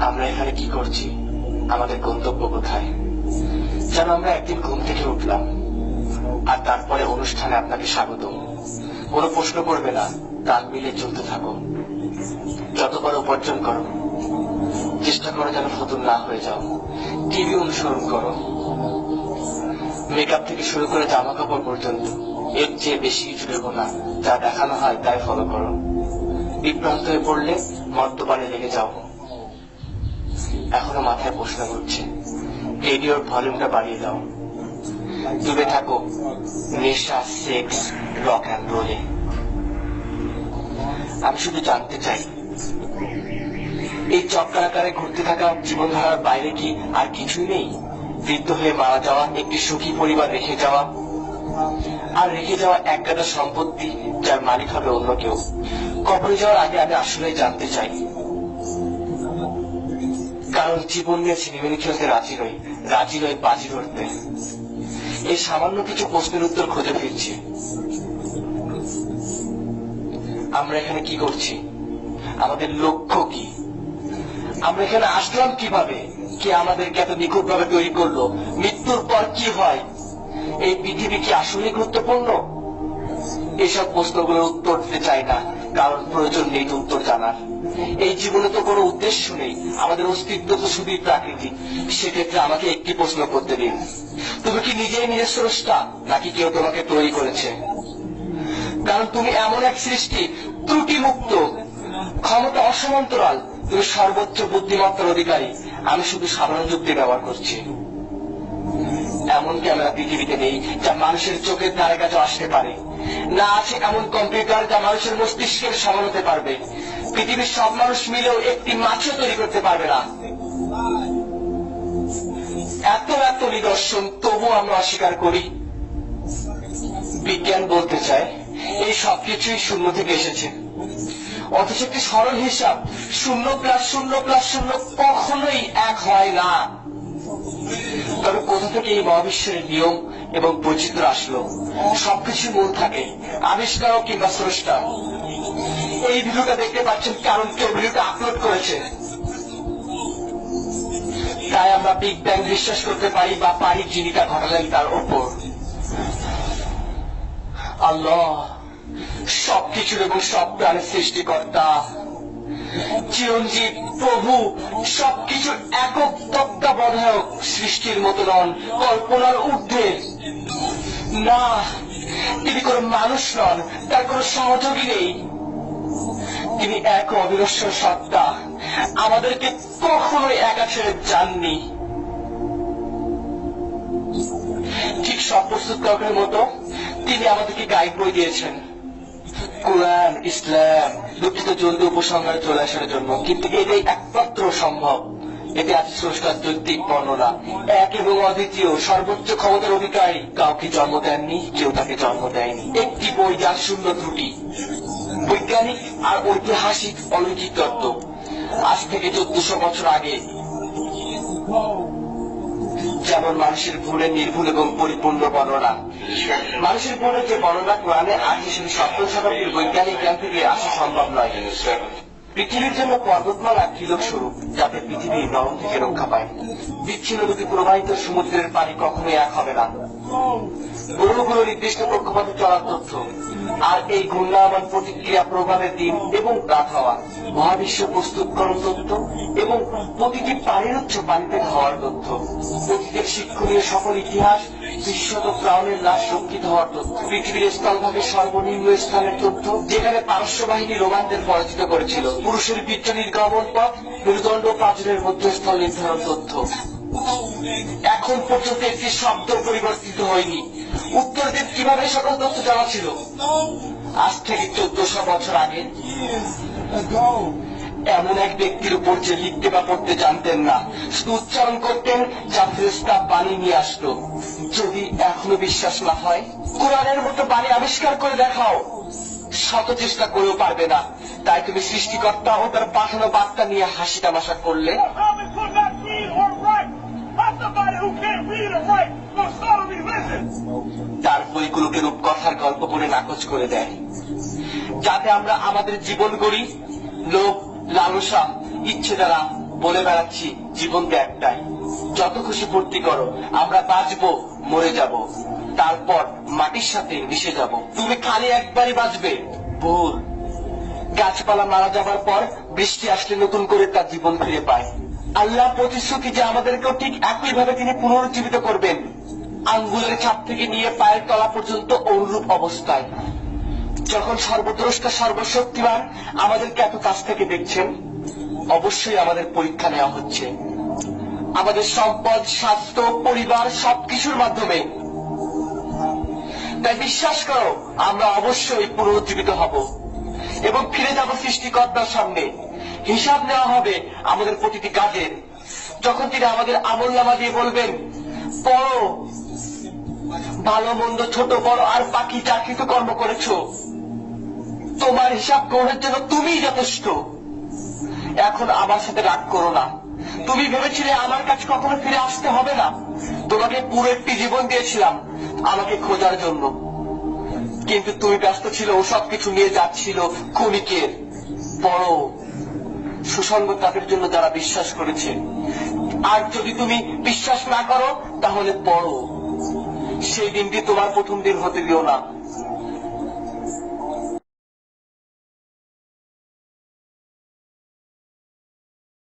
আমরা এখানে কি করছি? আমাদের গন্তব্য কোথায়? যেন আমরা একদিন ঘুম থেকে উঠলাম। আর তারপরে অনুষ্ঠানে আপনাকে স্বাগত কোনো প্রশ্ন করবে না। তাল মিলে চলতে থাকো। যত পারো উপার্জন করো। চেষ্টা করো যেন ফতুন না হয়ে যাও। টিভি অনুসরণ করো। মেকআপ থেকে শুরু করে জামা কাপড় পর্যন্ত, এর চেয়ে বেশি কিছু দেবো না। যা দেখানো হয় তাই ফলো করো। বিভ্রান্ত হয়ে পড়লে মদ্যপানে লেগে যাও। এখনও মাথায় প্রশ্ন ঘুরছে রেডিওর ভলিউমটা বাড়িয়ে দাও। ডুবে থাকো। নেশা, সেক্স, রক অ্যান্ড রোলে। আমি শুধু জানতে চাই, এই চক্কর আকারে ঘুরতে থাকা জীবনধারার বাইরে কি আর কিছুই নেই? বৃদ্ধ হয়ে মারা যাওয়া, একটি সুখী পরিবার রেখে যাওয়া, আর রেখে যাওয়া এক সম্পত্তি যার মালিক হবে অন্য কেউ। কবরে যাওয়ার আগে আমি আসলেই জানতে চাই কারণ জীবন নিয়ে ছিনিমিনি খেলতে রাজি নই রাজি নই, বাজি ধরতে। এই সামান্য কিছু প্রশ্নের উত্তর খুঁজে ফিরছি। আমরা এখানে কি করছি? আমাদের লক্ষ্য কি? আমরা এখানে আসলাম কীভাবে? কে আমাদেরকে এত নিখুঁত ভাবে তৈরি করল? মৃত্যুর পর কি হয়? এই পৃথিবী কি আসলে গুরুত্বপূর্ণ? এসব প্রশ্নগুলোর উত্তর দিতে চাই না। কারণ প্রয়োজন নেই তো উত্তর জানার। এই জীবনে তো কোনো উদ্দেশ্য নেই। আমাদের অস্তিত্ব তো শুধুই প্রাকৃতিক। সেক্ষেত্রে আমাকে একটি প্রশ্ন করতে দিন। তুমি কি নিজেই নিজের স্রষ্টা, নাকি কেউ তোমাকে তৈরি করেছে? কারণ তুমি এমন এক সৃষ্টি ত্রুটি মুক্ত ক্ষমতা অসমান্তরাল। তুমি সর্বোচ্চ বুদ্ধিমত্তার অধিকারী। আমি শুধু সাধারণ যুক্তি ব্যবহার করছি। এমন ক্যামেরা পৃথিবীতে নেই, যা মানুষের চোখের ধারে কাছে আসতে পারে। না আছে এমন কম্পিউটার যা মানুষের মস্তিষ্কের সমান হতে পারবে। পৃথিবীর সব মানুষ মিলেও একটি মাছও তৈরি করতে পারবে না। এত এত নিদর্শন তবু আমরা অস্বীকার করি। বিজ্ঞান বলতে চায়, এই সবকিছুই শূন্য থেকে এসেছে। অথচ একটি সরল হিসাব, শূন্য প্লাস শূন্য প্লাস শূন্য কখনোই এক হয় না। তবে কোথা থেকে এই মহাবিশ্বের নিয়ম এবং বৈচিত্র্য আসলো? সবকিছু মূল থাকে আবিষ্কারক কিংবা স্রষ্টা। এই ভিডিওটা দেখতে পাচ্ছেন কারণ কেউ ভিডিওটা আপলোড করেছে। তাই আমরা বিগ ব্যাং বিশ্বাস করতে পারি বা পারি তা ঘটালেন তার ওপর আল্লাহ, সবকিছুর এবং সব প্রাণের সৃষ্টিকর্তা। চিরঞ্জীব, প্রভু, সবকিছুর একক তত্ত্বাবধায়ক সৃষ্টির মতো নন, কল্পনার ঊর্ধ্বে। না, তিনি কোন মানুষ নন, তার কোন সহযোগী নেই। তিনি এক অবিনশ্বর সত্তা, আমাদেরকে কখনোই একা ছেড়ে যাননি। ঠিক সব প্রস্তুতকারকের মতো, তিনি আমাদেরকে গাইড বই দিয়েছেন। কোরআন, ইসলাম, দুঃখিত জলদি উপসংহারে চলে আসার জন্য, কিন্তু এটাই একমাত্র সম্ভব। এতে আছে স্রষ্টার যৌক্তিক বর্ণনা। এক এবং অদ্বিতীয়, সর্বোচ্চ ক্ষমতার অধিকারী কাউকে জন্ম দেননি, কেউ তাকে জন্ম দেয়নি। একটি বই যার শূন্য ত্রুটি। বৈজ্ঞানিক আর ঐতিহাসিক অলৌকিক তত্ত্ব। আজ থেকে চোদ্দশো বছর আগে, যেমন মানুষের ভুলের নির্ভুল এবং পরিপূর্ণ বর্ণনা। মানুষের ভুলের যে বর্ণনা কোরআনে আছে সেটি সপ্তম শতাব্দীর বৈজ্ঞানিক জ্ঞান থেকে আসা সম্ভব নয়। পৃথিবীর জন্য পর্বতমালা কিলক স্বরূপ যাতে পৃথিবী নরম থেকে রক্ষা পায়। বিচ্ছিন্ন নদী প্রবাহিত সমুদ্রের পানি কখনোই এক হবে না। গ্রহগুলো নির্দিষ্ট কক্ষপথে চলার তথ্য আর এই ঘূর্ণায়মান প্রতিক্রিয়া প্রভাবের দিন এবং রাত হওয়া। মহাবিশ্ব প্রস্তুতকরণ তথ্য এবং প্রতিটি পানির উচ্চ পানিতে হওয়ার তথ্য। অতীতের শিক্ষণীয় সকল ইতিহাস বিশ্বত প্রাণের লাশ রক্ষিত হওয়ার তথ্য। পৃথিবীর স্থলভাগে সর্বনিম্ন স্থানের তথ্য যেখানে পারস্য বাহিনী রোমানদের পরাজিত করেছিল। পুরুষের বীর্য নির্গমন পথ, মেরুদণ্ড পাঁচনের মধ্যস্থল নির্ধারণ তথ্য। এখন পর্যন্ত একটি শব্দ পরিবর্তিত হয়নি। উত্তরদের কীভাবে সকল তথ্য জানা ছিল? আজ থেকে চোদ্দশো বছর আগে। এমন এক ব্যক্তির উপর যে লিখতে বা পড়তে জানতেন না উচ্চারণ করতেন, যা ফেরেস্তা বাণী নিয়ে আসতো যদি এখনও বিশ্বাস না হয়, কোরআনের মতো বাণী আবিষ্কার করে দেখাও। শত চেষ্টা করেও পারবে না। তাই তুমি সৃষ্টিকর্তা ও তার পাঠানো বার্তা নিয়ে হাসি তামাশা করলে। তার বইগুলোকে রূপকথার গল্প বলে নাকচ করে দেয়। যাতে আমরা আমাদের জীবন গড়ি, লোভ, লালসা, ইচ্ছে দ্বারা বলে বেড়াচ্ছি জীবন একটাই। যত খুশি ফুর্তি করো, আমরা বাঁচবো, মরে যাব। তারপর মাটির সাথে মিশে যাব। তুমি খালি একবারই বাঁচবে, ভুল। গাছপালা মারা যাবার পর বৃষ্টি আসলে নতুন করে তার জীবন ফিরে পায়। আল্লাহ প্রতিশ্রুতি যে আমাদেরকেও ঠিক একইভাবে তিনি পুনরুজ্জীবিত করবেন। আঙ্গুলের ছাপ থেকে নিয়ে পায়ের তলা পর্যন্ত অনুরূপ অবস্থায়। যখন সর্বদ্রষ্টা সর্বশক্তিমান আমাদেরকে এত কাছ থেকে দেখছেন, অবশ্যই আমাদের পরীক্ষা নেওয়া হচ্ছে। আমাদের সম্পদ, স্বাস্থ্য, পরিবার সবকিছুর মাধ্যমে। তাই বিশ্বাস করো, আমরা অবশ্যই পুনরুজ্জীবিত হব এবং ফিরে যাব সৃষ্টিকর্তার সামনে। হিসাব নেওয়া হবে আমাদের প্রতিটি কাজের। যখন তিনি আমাদের আমল নামা দিয়ে বলবেন, পড়ো, ভালো, মন্দ, ছোট, বড়, আর বাকি যা কিছু কর্ম করেছ, তোমার হিসাব গ্রহণের জন্য তুমি যথেষ্ট। এখন আমার সাথে রাগ করো না। তুমি ভেবেছিলে আমার কাছে কখনো ফিরে আসতে হবে না। তোমাকে পুরো একটি জীবন দিয়েছিলাম আমাকে খোঁজার জন্য। কিন্তু তুমি ব্যস্ত ছিল, ও সবকিছু নিয়ে যাচ্ছিল ক্ষণিকের বড় সুসঙ্গ তাদের জন্য যারা বিশ্বাস করেছে। আর যদি তুমি বিশ্বাস না করো, তাহলে পড়ো। সেই দিনটি তোমার প্রথম দিন হতে দিও না।